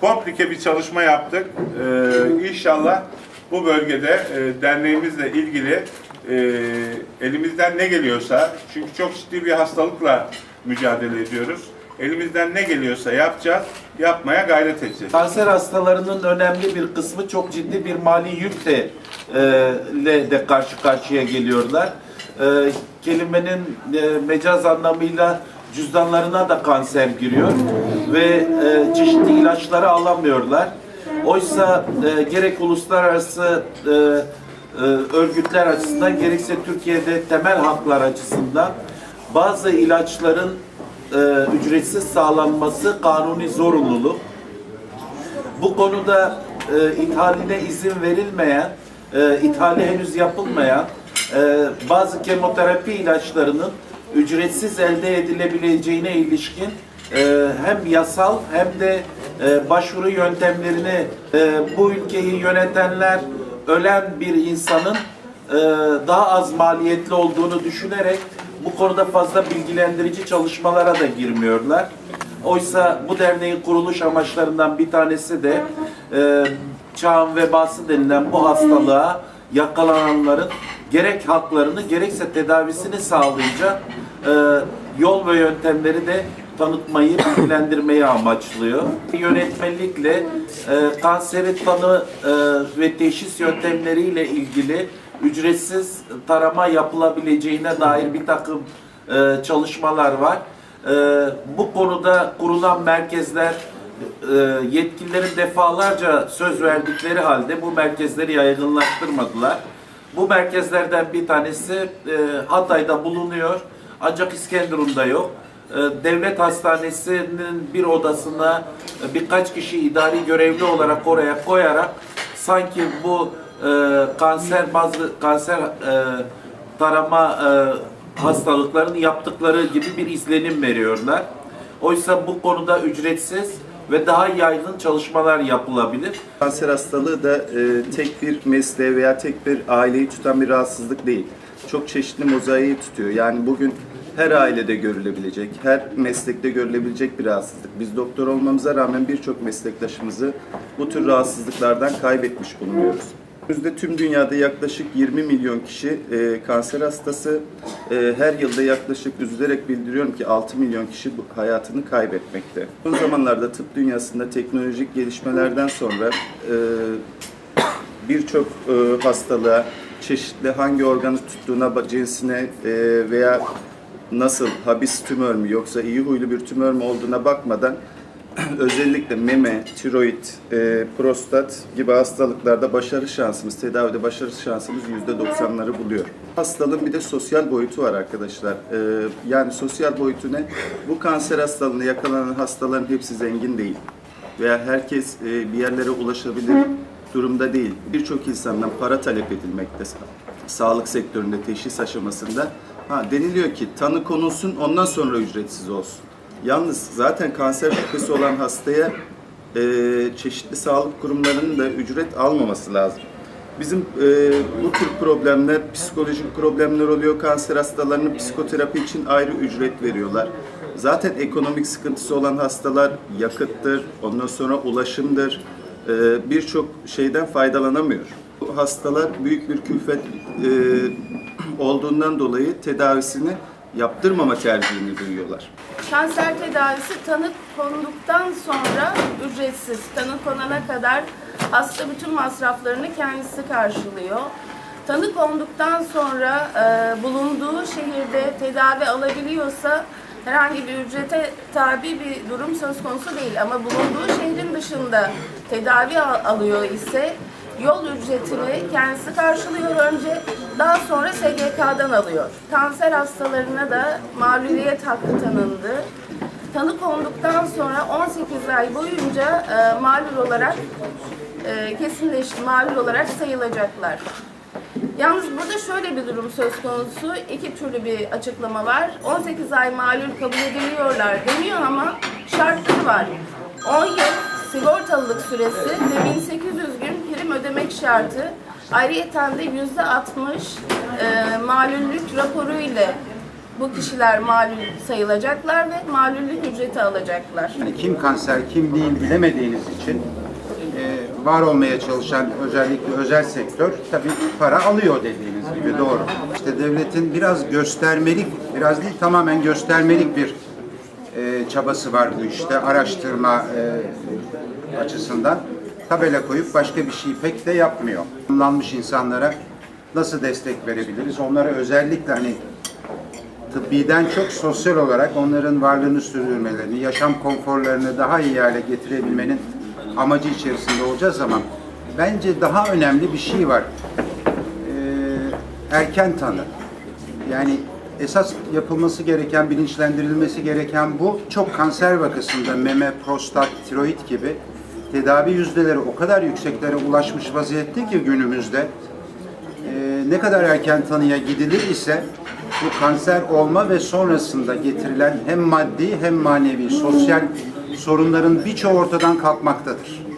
Komplike bir çalışma yaptık. Ee, inşallah bu bölgede e, derneğimizle ilgili e, elimizden ne geliyorsa, çünkü çok ciddi bir hastalıkla mücadele ediyoruz. Elimizden ne geliyorsa yapacağız, yapmaya gayret edeceğiz. Kanser hastalarının önemli bir kısmı çok ciddi bir mali yükle e, de karşı karşıya geliyorlar. E, kelimenin e, mecaz anlamıyla cüzdanlarına da kanser giriyor ve e, çeşitli ilaçları alamıyorlar. Oysa e, gerek uluslararası e, e, örgütler açısından gerekse Türkiye'de temel haklar açısından bazı ilaçların e, ücretsiz sağlanması kanuni zorunluluk. Bu konuda e, ithaline izin verilmeyen, e, ithali henüz yapılmayan e, bazı kemoterapi ilaçlarının ücretsiz elde edilebileceğine ilişkin e, hem yasal hem de e, başvuru yöntemlerini e, bu ülkeyi yönetenler ölen bir insanın e, daha az maliyetli olduğunu düşünerek bu konuda fazla bilgilendirici çalışmalara da girmiyorlar. Oysa bu derneğin kuruluş amaçlarından bir tanesi de e, çağın vebası denilen bu hastalığa yakalananların gerek haklarını gerekse tedavisini sağlayacak e, yol ve yöntemleri de tanıtmayı, bilgilendirmeyi amaçlıyor. Yönetmelikle e, kanseri tanı e, ve teşhis yöntemleriyle ilgili ücretsiz tarama yapılabileceğine dair bir takım e, çalışmalar var. E, bu konuda kurulan merkezler e, yetkililerin defalarca söz verdikleri halde bu merkezleri yaygınlaştırmadılar. Bu merkezlerden bir tanesi e, Hatay'da bulunuyor ancak İskenderun'da yok. E, Devlet hastanesinin bir odasına e, birkaç kişi idari görevli olarak oraya koyarak sanki bu e, kanser bazı kanser e, tarama e, hastalıklarını yaptıkları gibi bir izlenim veriyorlar. Oysa bu konuda ücretsiz ve daha yaygın çalışmalar yapılabilir. Kanser hastalığı da e, tek bir mesleğe veya tek bir aileyi tutan bir rahatsızlık değil. Çok çeşitli mozaiği tutuyor. Yani bugün her ailede görülebilecek, her meslekte görülebilecek bir rahatsızlık. Biz doktor olmamıza rağmen birçok meslektaşımızı bu tür rahatsızlıklardan kaybetmiş bulunuyoruz. Günümüzde tüm dünyada yaklaşık 20 milyon kişi e, kanser hastası. E, her yılda yaklaşık üzülerek bildiriyorum ki 6 milyon kişi hayatını kaybetmekte. Son zamanlarda tıp dünyasında teknolojik gelişmelerden sonra e, birçok e, hastalığa çeşitli hangi organı tuttuğuna, cinsine e, veya nasıl habis tümör mü yoksa iyi huylu bir tümör mü olduğuna bakmadan özellikle meme, tiroid, e, prostat gibi hastalıklarda başarı şansımız, tedavide başarı şansımız %90'ları buluyor. Hastalığın bir de sosyal boyutu var arkadaşlar. E, yani sosyal boyutu ne? Bu kanser hastalığına yakalanan hastaların hepsi zengin değil. Veya herkes e, bir yerlere ulaşabilir durumda değil. Birçok insandan para talep edilmekte sağlık sektöründe teşhis aşamasında. Ha, deniliyor ki tanı konulsun ondan sonra ücretsiz olsun. Yalnız zaten kanser şüphesi olan hastaya e, çeşitli sağlık kurumlarının da ücret almaması lazım. Bizim e, bu tür problemler, psikolojik problemler oluyor. Kanser hastalarının psikoterapi için ayrı ücret veriyorlar. Zaten ekonomik sıkıntısı olan hastalar yakıttır, ondan sonra ulaşımdır, e, birçok şeyden faydalanamıyor. Bu hastalar büyük bir külfet e, olduğundan dolayı tedavisini yaptırmama tercihini duyuyorlar. Kanser tedavisi tanı konduktan sonra ücretsiz. Tanı konana kadar hasta bütün masraflarını kendisi karşılıyor. Tanı konduktan sonra e, bulunduğu şehirde tedavi alabiliyorsa herhangi bir ücrete tabi bir durum söz konusu değil. Ama bulunduğu şehrin dışında tedavi al- alıyor ise yol ücretini kendisi karşılıyor önce, daha sonra SGK'dan alıyor. Kanser hastalarına da mağluliyet hakkı tanındı. Tanı konduktan sonra 18 ay boyunca e, mağlul olarak e, kesinleşti, mağlul olarak sayılacaklar. Yalnız burada şöyle bir durum söz konusu. iki türlü bir açıklama var. 18 ay malul kabul ediliyorlar deniyor ama şartları var. 10 yıl sigortalılık süresi ve 1800 gün ödemek şartı. Ayrıyeten de %60 e, malullük raporu ile bu kişiler malul sayılacaklar ve malullük ücreti alacaklar. Yani kim kanser, kim değil bilemediğiniz için e, var olmaya çalışan özellikle özel sektör tabii para alıyor dediğiniz gibi doğru. İşte devletin biraz göstermelik, biraz değil tamamen göstermelik bir e, çabası var bu işte araştırma e, açısından. Tabela koyup başka bir şey pek de yapmıyor. Kullanmış insanlara nasıl destek verebiliriz? Onlara özellikle hani tıbbiden çok sosyal olarak onların varlığını sürdürmelerini, yaşam konforlarını daha iyi hale getirebilmenin amacı içerisinde olacağız ama bence daha önemli bir şey var. Ee, erken tanı. Yani esas yapılması gereken, bilinçlendirilmesi gereken bu. Çok kanser vakasında meme, prostat, tiroid gibi tedavi yüzdeleri o kadar yükseklere ulaşmış vaziyette ki günümüzde ee, ne kadar erken tanıya gidilir ise bu kanser olma ve sonrasında getirilen hem maddi hem manevi sosyal sorunların birçoğu ortadan kalkmaktadır.